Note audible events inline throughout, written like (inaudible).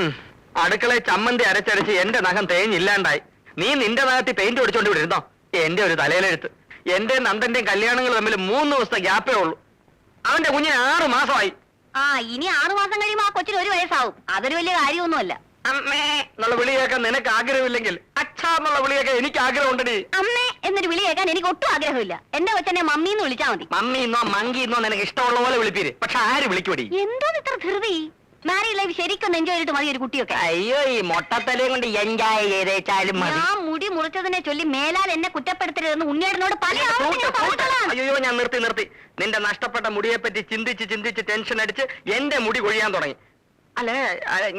ഹും. അടുക്കളയിൽ ചമ്മന്തി അരച്ചരച്ച് എന്റെ നഖം തേഞ്ഞില്ലാണ്ടായി. നീ നിന്റെ നഖത്തി പെയിന്റ് ഒടിച്ചോണ്ട് ഇവിടെ ഇരുന്നോ? എന്റെ ഒരു തലയിലെഴുത്ത്. എന്റെ നന്ദന്റെയും കല്യാണങ്ങൾ തമ്മിൽ മൂന്ന് ദിവസത്തെ ഗ്യാപ്പേ ഉള്ളൂ. അവന്റെ കുഞ്ഞിന് ആറു മാസമായി. ആ ഇനി ആറു മാസം കഴിയുമ്പോ ആ കൊച്ചിന് ഒരു വയസ്സാവും. അതൊരു വലിയ കാര്യമൊന്നുമല്ല. അമ്മേ എന്നുള്ള വിളി കേൾക്കാൻ നിനക്ക് ആഗ്രഹമില്ലെങ്കിൽ അച്ഛാ എന്നുള്ള വിളി കേൾക്കാൻ എനിക്ക് ആഗ്രഹമുണ്ടടി. അമ്മേ എന്നൊരു വിളി കേൾക്കാൻ എനിക്ക് ഒട്ടും ആഗ്രഹമില്ല. എന്റെ കൊച്ചനെ മമ്മി എന്ന് വിളിച്ചാൽ മതി. മമ്മി എന്നോ മങ്കി എന്നോ നിനക്ക് ഇഷ്ടമുള്ള പോലെ വിളിപ്പീര്. പക്ഷെ ആര് വിളിക്കൂടി എന്തോ ഇത്ര ധൃതി? മാരീഡ് ലൈഫ് ശരിക്കും എൻജോയ് ചെയ്തിട്ട് മതി ഒരു കുട്ടിയൊക്കെ. അയ്യോ ഈ മൊട്ടത്തലയും കൊണ്ട് എൻജോയ് ചെയ്തേച്ചാലും മതി. ഞാൻ മുടി മുറിച്ചതിനെ ചൊല്ലി മേലാൽ എന്നെ കുറ്റപ്പെടുത്തരുതെന്ന് ഉണ്ണിയേടനോട് പല ആവർത്തി ഞാൻ പറഞ്ഞിട്ടുള്ളതാണ്. അയ്യോ ഞാൻ നിർത്തി നിർത്തി. നിന്റെ നഷ്ടപ്പെട്ട മുടിയെ പറ്റി ചിന്തിച്ച് ചിന്തിച്ച് ടെൻഷൻ അടിച്ച് എന്റെ മുടി കൊഴിയാൻ തുടങ്ങി. അല്ലേ?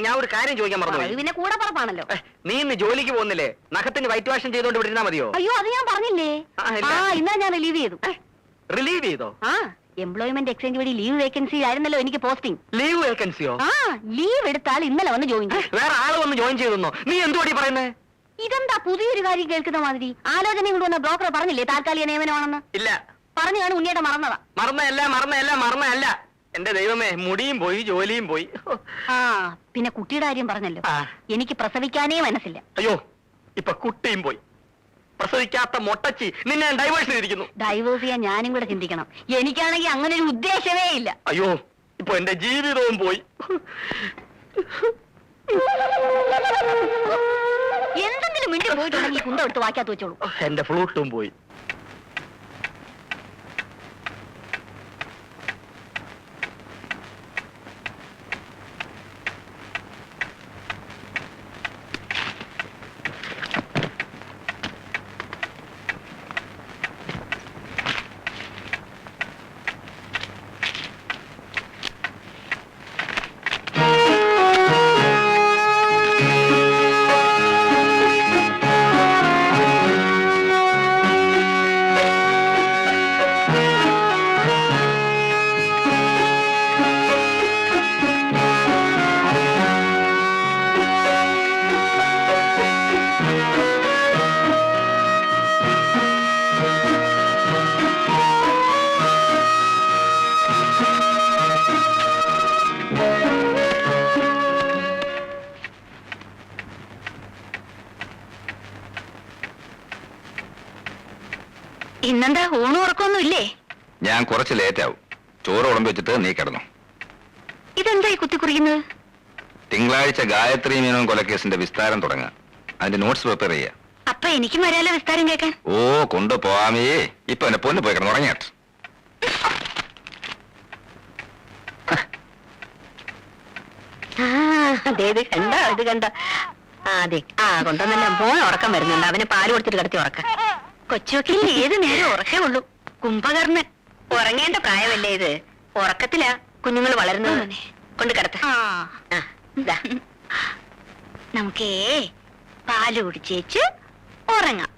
ഞാൻ ഒരു കാര്യം ചോദിക്കാൻ അത് മറന്നു പിന്നെ കൂടെ പറപ്പാണല്ലോ. നീ ഇന്ന് ജോലിക്ക് പോകുന്നില്ലേ? നഖത്തിന് വൈറ്റ് വാഷൻ ചെയ്തോണ്ട് വിട്ടിരുന്നാ മതിയോ? അയ്യോ അത് ഞാൻ പറഞ്ഞില്ലേ? ആ, ഇല്ല. ആ ഇന്നാ ഞാൻ റിലീവ് ചെയ്തു. റിലീവ് ചെയ്തോ? ആ. എംപ്ലോയ്മെന്റ് എക്സ്ചേഞ്ച് വഴി ലീവ് വേക്കൻസി ആയിരുന്നല്ലോ എനിക്ക് പോസ്റ്റിംഗ് ലീവ് വേക്കൻസിയോ ആ ലീവ് എടുത്താൽ ഇന്നലെ വന്ന് ജോയിൻ ചെയ്യും വേറെ ആൾ വന്ന് ജോയിൻ ചെയ്തോ നീ എന്തുവാടി പറയുന്നേ? ഇതെന്താ പുതിയൊരു കാര്യം കേൾക്കുന്ന മാതിരി? ആലോചന കൊണ്ട് വന്ന ബ്രോക്കർ പറഞ്ഞില്ലേ താൽക്കാലിക നിയമനമാണെന്ന്? ഇല്ല. പറഞ്ഞാണ് കാണും ഉണ്ണിയുടെ മറന്നതാ. മറന്നല്ല മറന്നല്ല മറന്നല്ല എന്റെ ദൈവമേ മുടിയും പോയി ജോലിയും പോയി. ആ പിന്നെ കുട്ടിയുടെ കാര്യം പറഞ്ഞല്ലോ. ആ. എനിക്ക് പ്രസവിക്കാനേ മനസ്സില്ല. അയ്യോ ഇപ്പൊ കുട്ടിയും പോയി. പ്രസവിക്കാത്ത മൊട്ടച്ചി നിന്നെ ഡൈവേഴ്സ് ചെയ്തിരിക്കുന്നു. ഡൈവേഴ്സ് ചെയ്യാൻ ഞാനും കൂടെ ചിന്തിക്കണം. എനിക്കാണെങ്കിൽ അങ്ങനെ ഒരു ഉദ്ദേശമേ ഇല്ല. അയ്യോ ഇപ്പൊ എന്റെ ജീവിതവും പോയി. എന്തെങ്കിലും മിണ്ടി പോയിട്ടുണ്ടെങ്കിൽ കുണ്ടെടുത്ത് വാക്കാത്ത വെച്ചോളൂ. എന്റെ ഫ്ലൂട്ടും പോയി. ഇന്നെന്താ ഊണ് ഉറക്കൊന്നും ഇല്ലേ ഞാൻ കുറച്ച് ലേറ്റ് ആവും ചോറ് ഉടമ്പ് വെച്ചിട്ട് നീ കിടന്നു. ഇതെന്താ കുത്തി കുത്തിക്കുറിക്കുന്നത് തിങ്കളാഴ്ച ഗായത്രി മീനോൻ കൊലക്കേസിന്റെ വിസ്താരം തുടങ്ങാം. അതിന്റെ നോട്ട്സ് പ്രിപ്പയർ ചെയ്യാം. അപ്പൊ എനിക്കും വരാലോ വിസ്താരം കേൾക്കാൻ. ഓ കൊണ്ടുപോവാമേ ഇപ്പൊ എന്നെ പൊന്ന് പോയി കിടന്നു ഉറങ്ങിയാട്ട്. ഇത് കണ്ട ഇത് കണ്ട. ആ അതെ ആ കൊണ്ടുവന്നല്ല. മോൻ ഉറക്കം വരുന്നുണ്ട്. അവന് പാൽ കൊടുത്തിട്ട് കിടത്തി ഉറക്കം. കൊച്ചുവക്കിൽ ഏത് നേരം ഉറക്കേ ഉള്ളൂ. കുംഭകർണൻ. ഉറങ്ങേണ്ട പ്രായമല്ലേ ഇത്? ഉറക്കത്തിലാ കുഞ്ഞുങ്ങൾ വളരുന്നത്. കൊണ്ട് കിടത്ത. നമുക്കേ പാൽ കുടിച്ചേച്ച് ഉറങ്ങാം.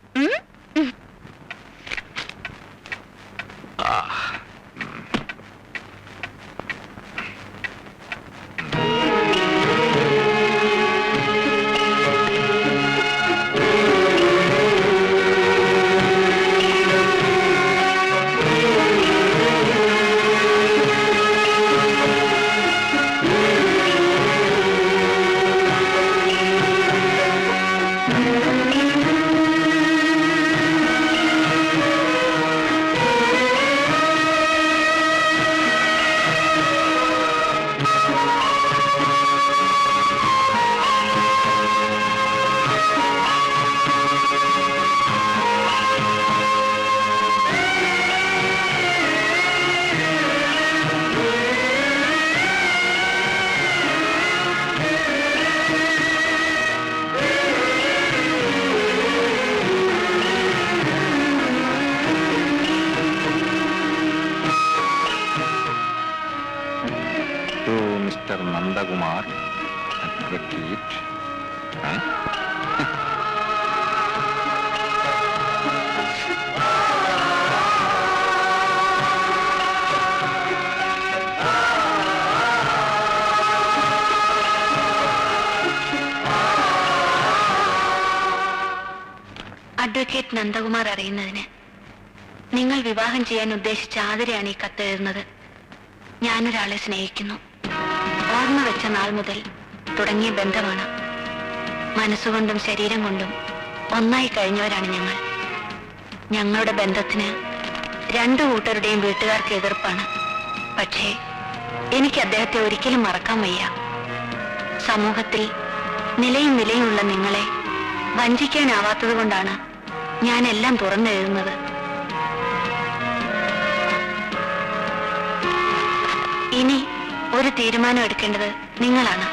അഡ്വക്കേറ്റ് നന്ദകുമാർ അറിയുന്നതിന് നിങ്ങൾ വിവാഹം ചെയ്യാൻ ഉദ്ദേശിച്ച ആതിരയാണ് ഈ കത്തെഴുതുന്നത് ഞാനൊരാളെ സ്നേഹിക്കുന്നു. ഓർമ്മ വെച്ച നാൾ മുതൽ തുടങ്ങിയ ബന്ധമാണ്. മനസ്സുകൊണ്ടും ശരീരം കൊണ്ടും ഒന്നായി കഴിഞ്ഞവരാണ് ഞങ്ങൾ. ഞങ്ങളുടെ ബന്ധത്തിന് രണ്ടു കൂട്ടരുടെയും വീട്ടുകാർക്ക് എതിർപ്പാണ്. പക്ഷേ എനിക്ക് അദ്ദേഹത്തെ ഒരിക്കലും മറക്കാൻ വയ്യ. സമൂഹത്തിൽ നിലയും നിലയുമുള്ള നിങ്ങളെ വഞ്ചിക്കാനാവാത്തത് കൊണ്ടാണ് ഞാൻ എല്ലാം തുറന്നെഴുതുന്നത്. ഇനി ഒരു തീരുമാനം എടുക്കേണ്ടത് നിങ്ങളാണ്.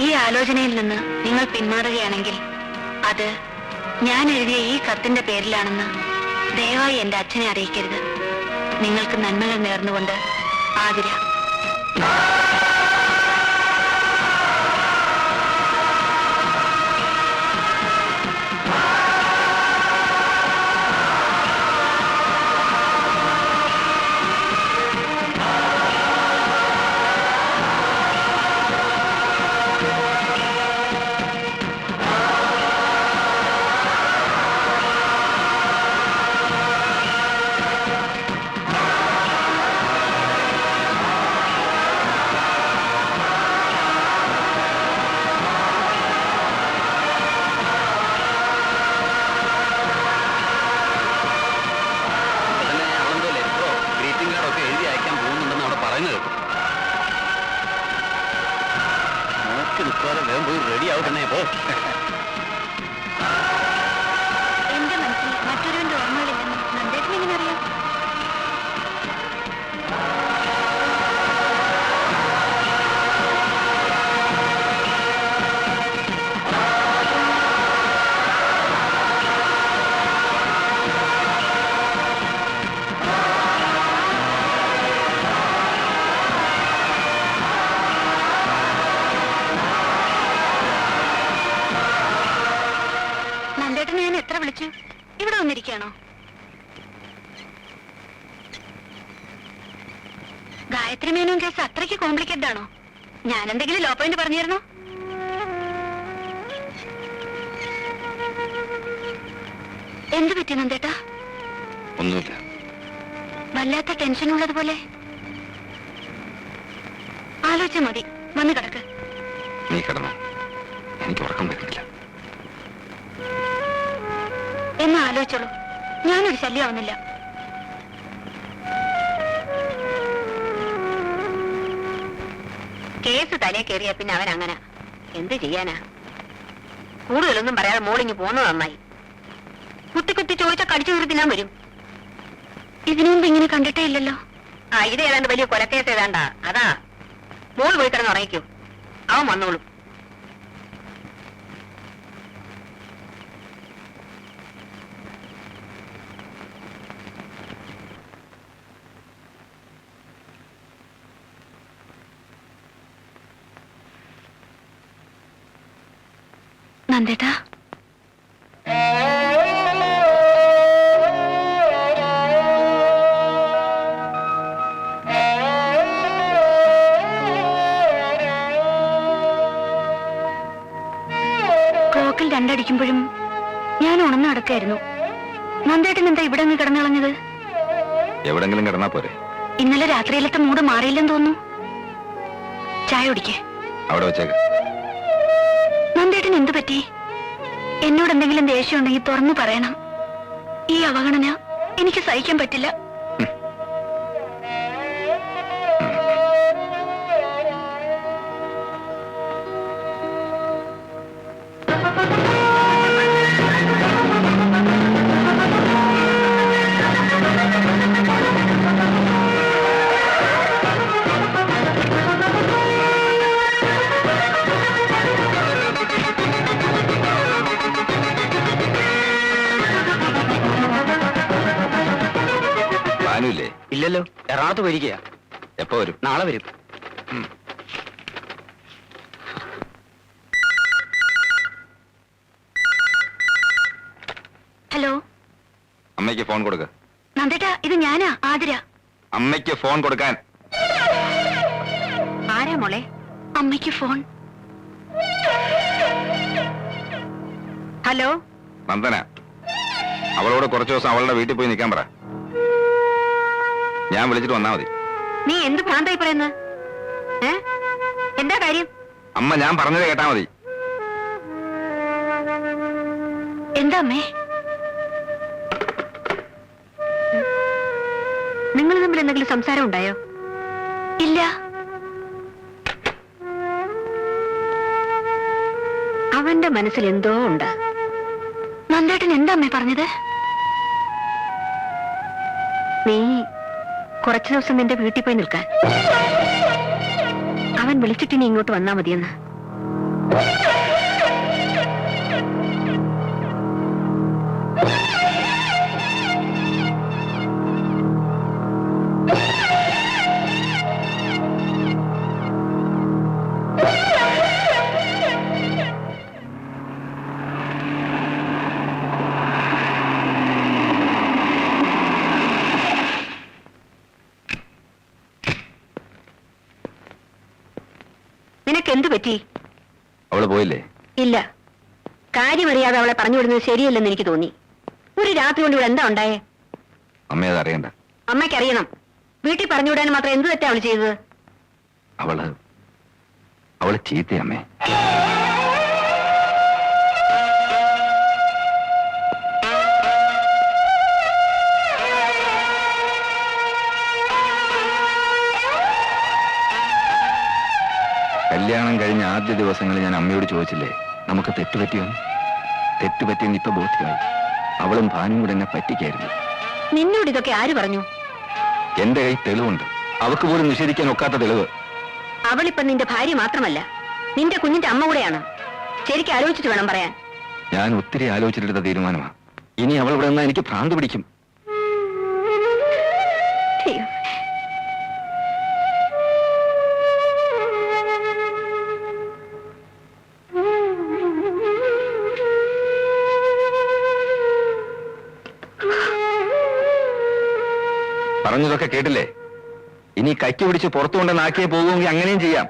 ഈ ആലോചനയിൽ നിന്ന് നിങ്ങൾ പിന്മാറുകയാണെങ്കിൽ അത് ഞാൻ എഴുതിയ ഈ കത്തിന്റെ പേരിലാണെന്ന് ദയവായി എന്റെ അച്ഛനെ അറിയിക്കരുത്. നിങ്ങൾക്ക് നന്മകൾ നേർന്നുകൊണ്ട് ആതിര டவுட் என்ன (laughs) ഗായത്രി മേനോൻ കേസ് അത്രയ്ക്ക് കോംപ്ലിക്കേറ്റഡ് ആണോ? ഞാൻ എന്തെങ്കിലും ലോ പോയിന്റ് പറഞ്ഞിരുന്നോ? എന്ത് പറ്റി നന്ദേട്ടാ? ഒന്നുമില്ല. വല്ലാത്ത ടെൻഷൻ ഉള്ളതുപോലെ. ആലോചിച്ച മതി. വന്ന് കിടക്ക്. നീ കിടന്നോ. എനിക്ക് ഉറക്കം വരുന്നില്ല. എന്ന് ആലോചിച്ചോളൂ. ഞാനൊരു ശല്യമാവുന്നില്ല. കേസ് തലേ കയറിയ പിന്നെ അവൻ അങ്ങനെ എന്ത് ചെയ്യാനാ? കൂടുതലൊന്നും പറയാതെ മോളിങ്ങി പോന്നത് നന്നായി. കുത്തി കുത്തി ചോദിച്ചാൽ കടിച്ചു കയറി തിന്നാൻ വരും. ഇതിനു മുമ്പ് ഇങ്ങനെ കണ്ടിട്ടേ ഇല്ലല്ലോ. ആ ഇത് ഏതാണ്ട് വലിയ കൊലക്കേസ് ഏതാണ്ടാ? അതാ. മോൾ പോയി കിടന്ന് ഉറങ്ങിക്കോ. അവൻ വന്നോളും. നന്ദേട്ടാ ക്ലോക്കിൽ രണ്ടടിക്കുമ്പോഴും ഞാൻ ഉണർന്നു നടക്കായിരുന്നു. നന്ദേട്ടൻ എന്താ ഇവിടെ അങ്ങ് കിടന്നിളഞ്ഞത്? എവിടെങ്കിലും കിടന്നാ പോരെ? ഇന്നലെ രാത്രിയിലത്തെ മൂട് മാറിയില്ലെന്ന് തോന്നുന്നു. ചായ കുടിക്കേ. അവിടെ വെച്ചേക്ക്. നന്ദേട്ടൻ എന്തു പറ്റി? എന്നോട് എന്തെങ്കിലും ദേഷ്യം ഉണ്ടെങ്കിൽ തുറന്നു പറയണം. ഈ അവഗണന എനിക്ക് സഹിക്കാൻ പറ്റില്ല. പോയിരിക്കുക എപ്പോ വരും? നാളെ വരും. ഹലോ? അമ്മയ്ക്ക് ഫോൺ കൊടുക്ക. നന്ദേട്ടാ ഇത് ഞാനാ ആതിര. അമ്മയ്ക്ക് ഫോൺ കൊടുക്കാൻ. ആരാ മോളെ? അമ്മയ്ക്ക് ഫോൺ. ഹലോ? നന്ദന അവളോട് കുറച്ചു ദിവസം അവളുടെ വീട്ടിൽ പോയി നിൽക്കാൻ പറ. ഞാൻ വിളിച്ചിട്ട് വന്നാ മതി. നീ എന്ത് ഭ്രാന്തായി പറയുന്നത് എന്താ കാര്യം? അമ്മ ഞാൻ പറഞ്ഞത് കേട്ടാ മതി. എന്താ അമ്മേ? നിങ്ങൾ തമ്മിൽ എന്തെങ്കിലും സംസാരം ഉണ്ടായോ? ഇല്ല. അവന്റെ മനസ്സിൽ എന്തോ ഉണ്ട്. നന്ദേട്ടൻ എന്താ അമ്മേ പറഞ്ഞത്? നീ കുറച്ചു ദിവസം നിന്റെ വീട്ടിൽ പോയി നിൽക്കാൻ. അവൻ വിളിച്ചിട്ട് നീ ഇങ്ങോട്ട് വന്നാ മതിയെന്ന്. പറ്റി അവൾ പോയില്ലേ? ഇല്ല. കാര്യമറിയാതെ അവളെ പറഞ്ഞു വിടുന്നത് ശരിയല്ലെന്ന് എനിക്ക് തോന്നി. ഒരു രാത്രി കൊണ്ട് ഇവിടെ എന്താ ഉണ്ടായേ? അമ്മ അത് അറിയണ്ട. അമ്മയ്ക്കറിയണം. വീട്ടിൽ പറഞ്ഞു വിടാൻ മാത്രം എന്ത് തെറ്റാ അവൾ ചെയ്തത്? അവൾ അവൾ ചീത്ത കല്യാണം കഴിഞ്ഞ ആദ്യ ദിവസങ്ങളിൽ ഞാൻ അമ്മയോട് ചോദിച്ചില്ലേ നമുക്ക് തെറ്റുപറ്റിയോന്ന് തെറ്റുപറ്റിയെന്ന് ഇപ്പൊ ബോധ്യമായി. അവളും ഭാനും കൂടെ എന്നെ പറ്റിക്കായിരുന്നു. നിന്നോട് ഇതൊക്കെ ആര് പറഞ്ഞു? എന്റെ കൈ തെളിവുണ്ട്. അവക്ക് പോലും നിഷേധിക്കാൻ ഒക്കാത്ത തെളിവ്. അവളിപ്പം നിന്റെ ഭാര്യ മാത്രമല്ല നിന്റെ കുഞ്ഞിന്റെ അമ്മ കൂടെയാണ്. ശരിക്കും ആലോചിച്ചിട്ട് വേണം പറയാൻ. ഞാൻ ഒത്തിരി ആലോചിച്ചിട്ടെടുത്ത തീരുമാനമാണ് ഇനി അവൾ ഇവിടെ നിന്നാ എനിക്ക് ഭ്രാന്ത് പിടിക്കും. ദൈവം. പറഞ്ഞതൊക്കെ കേട്ടില്ലേ? ഇനി കൈക്ക് പിടിച്ച് പുറത്തു കൊണ്ടുവന്ന് ആക്കിയേ പോകുമെങ്കിൽ അങ്ങനെയും ചെയ്യാം.